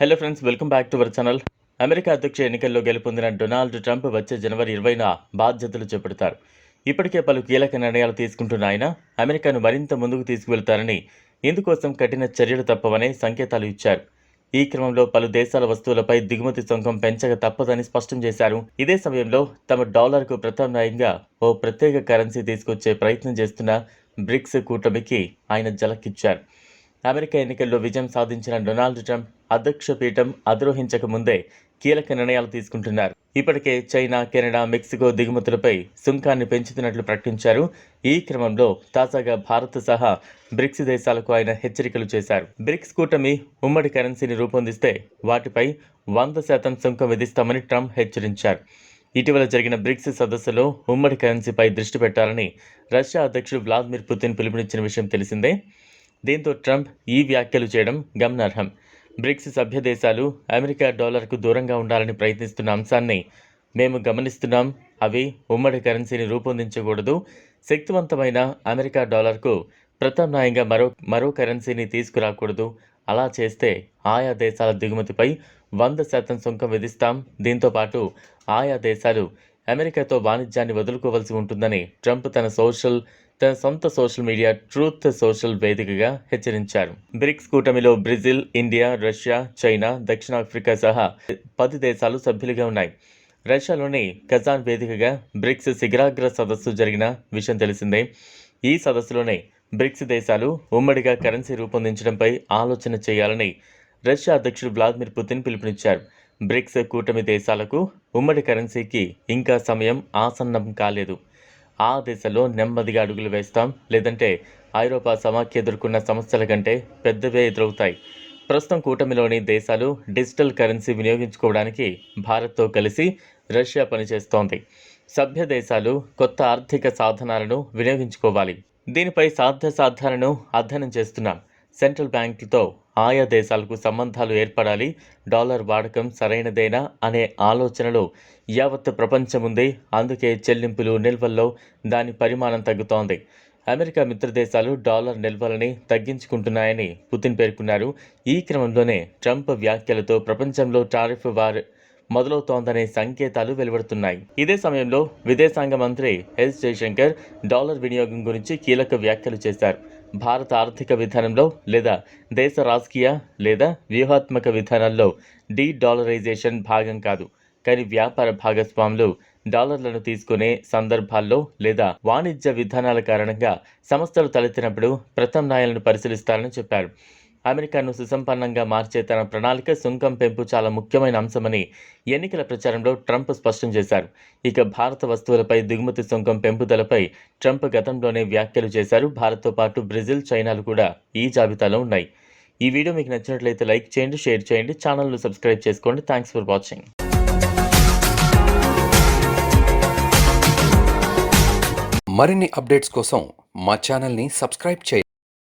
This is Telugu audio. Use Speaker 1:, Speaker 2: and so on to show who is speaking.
Speaker 1: Hello friends welcome back to our channel America అధ్యక్ష ఎన్నికల్లో గెలుపొందిన డొనాల్డ్ ట్రంప్ వచ్చే జనవరి ఇరవైన బాధ్యతలు చేపడతారు. ఇప్పటికే పలు కీలక నిర్ణయాలు తీసుకుంటున్న ఆయన అమెరికాను మరింత ముందుకు తీసుకువెళ్తారని ఇందుకోసం కఠిన చర్యలు తప్పవనే సంకేతాలు ఇచ్చారు. ఈ క్రమంలో పలు దేశాల వస్తువులపై దిగుమతి సుంకం పెంచక తప్పదని స్పష్టం చేశారు. ఇదే సమయంలో తమ డాలర్కు ప్రత్యామ్నాయంగా ఓ ప్రత్యేక కరెన్సీ తీసుకొచ్చే ప్రయత్నం చేస్తున్న బ్రిక్స్ కూటమికి ఆయన జలకిచ్చారు అమెరికా ఎన్నికల్లో విజయం సాధించిన డొనాల్డ్ ట్రంప్ అధ్యక్ష పీఠం అధిరోహించక ముందే కీలక నిర్ణయాలు తీసుకుంటున్నారు. ఇప్పటికే చైనా కెనడా మెక్సికో దిగుమతులపై సుంకాన్ని పెంచుతున్నట్లు ప్రకటించారు. ఈ క్రమంలో తాజాగా భారత్ సహా బ్రిక్స్ దేశాలకు ఆయన హెచ్చరికలు చేశారు. బ్రిక్స్ కూటమి ఉమ్మడి కరెన్సీని రూపొందిస్తే వాటిపై వంద శాతం సుంకం విధిస్తామని ట్రంప్ హెచ్చరించారు. ఇటీవల జరిగిన బ్రిక్స్ సదస్సులో ఉమ్మడి కరెన్సీపై దృష్టి పెట్టాలని రష్యా అధ్యక్షుడు వ్లాదిమిర్ పుతిన్ పిలుపునిచ్చిన విషయం తెలిసిందే. దీంతో ట్రంప్ ఈ వ్యాఖ్యలు చేయడం గమనార్హం. బ్రిక్స్ సభ్య దేశాలు అమెరికా డాలర్కు దూరంగా ఉండాలని ప్రయత్నిస్తున్న అంశాన్ని మేము గమనిస్తున్నాం. అవి ఉమ్మడి కరెన్సీని రూపొందించకూడదు. శక్తివంతమైన అమెరికా డాలర్కు ప్రత్యామ్నాయంగా మరో మరో కరెన్సీని తీసుకురాకూడదు. అలా చేస్తే ఆయా దేశాల దిగుమతిపై వంద శాతం సుంకం విధిస్తాం. దీంతో పాటు ఆయా దేశాలు అమెరికాతో వాణిజ్యాన్ని వదులుకోవాల్సి ఉంటుందని ట్రంప్ తన సోషల్ తన సొంత సోషల్ మీడియా ట్రూత్ సోషల్ వేదికగా హెచ్చరించారు. బ్రిక్స్ కూటమిలో బ్రెజిల్ ఇండియా రష్యా చైనా దక్షిణాఫ్రికా సహా పది దేశాలు సభ్యులుగా ఉన్నాయి. రష్యాలోని కజాన్ వేదికగా బ్రిక్స్ శిఖరాగ్ర సదస్సు జరిగిన విషయం తెలిసిందే. ఈ సదస్సులోనే బ్రిక్స్ దేశాలు ఉమ్మడిగా కరెన్సీ రూపొందించడంపై ఆలోచన చేయాలని రష్యా అధ్యక్షుడు వ్లాదిమిర్ పుతిన్ పిలుపునిచ్చారు. బ్రిక్స్ కూటమి దేశాలకు ఉమ్మడి కరెన్సీకి ఇంకా సమయం ఆసన్నం కాలేదు. ఆ దిశలో నెమ్మదిగా అడుగులు వేస్తాం. లేదంటే ఐరోపా సమాఖ్య ఎదుర్కొన్న సమస్యల కంటే పెద్దవే ఎదురవుతాయి. ప్రస్తుతం కూటమిలోని దేశాలు డిజిటల్ కరెన్సీ వినియోగించుకోవడానికి భారత్తో కలిసి రష్యా పనిచేస్తోంది. సభ్య దేశాలు కొత్త ఆర్థిక సాధనాలను వినియోగించుకోవాలి. దీనిపై సాధ్య సాధ్యాలను అధ్యయనం చేస్తున్నాం. సెంట్రల్ బ్యాంకుతో ఆయా దేశాలకు సంబంధాలు ఏర్పడాలి డాలర్ వాడకం సరైనదేనా అనే ఆలోచనలో యావత్ ప్రపంచం ఉంది. అందుకే చెల్లింపులు నిల్వల్లో దాని పరిమాణం తగ్గుతోంది. అమెరికా మిత్రదేశాలు డాలర్ నిల్వలని తగ్గించుకుంటున్నాయని పుతిన్ పేర్కొన్నారు. ఈ క్రమంలోనే ట్రంప్ వ్యాఖ్యలతో ప్రపంచంలో టారిఫ్ వార్ మొదలవుతోందనే సంకేతాలు వెలువడుతున్నాయి. ఇదే సమయంలో విదేశాంగ మంత్రి ఎస్ జయశంకర్ డాలర్ వినియోగం గురించి కీలక వ్యాఖ్యలు చేశారు. భారత ఆర్థిక విధానంలో లేదా దేశ రాజకీయ లేదా వ్యూహాత్మక విధానాల్లో డీ డాలరైజేషన్ భాగం కాదు. కానీ వ్యాపార భాగస్వాములు డాలర్లను తీసుకునే సందర్భాల్లో లేదా వాణిజ్య విధానాల కారణంగా సంస్థలు తలెత్తినప్పుడు ప్రత్యామ్నాయాలను పరిశీలిస్తారని చెప్పారు. అమెరికాను సుసంపన్నంగా మార్చే తన ప్రణాళిక సుంకం పెంపు చాలా ముఖ్యమైన అంశమని ఎన్నికల ప్రచారంలో ట్రంప్ స్పష్టం చేశారు. ఇక భారత వస్తువులపై దిగుమతి సుంకం పెంపుదలపై ట్రంప్ గతంలోనే వ్యాఖ్యలు చేశారు. భారత్తో పాటు బ్రెజిల్ చైనాలు కూడా ఈ జాబితాలో ఉన్నాయి. ఈ వీడియో మీకు నచ్చినట్లయితే లైక్ చేయండి షేర్ చేయండి ఛానల్ను సబ్స్క్రైబ్ చేసుకోండి. Thanks for watching.
Speaker 2: మరిన్ని అప్డేట్స్ కోసం మా ఛానల్ని సబ్స్క్రైబ్ చేయండి.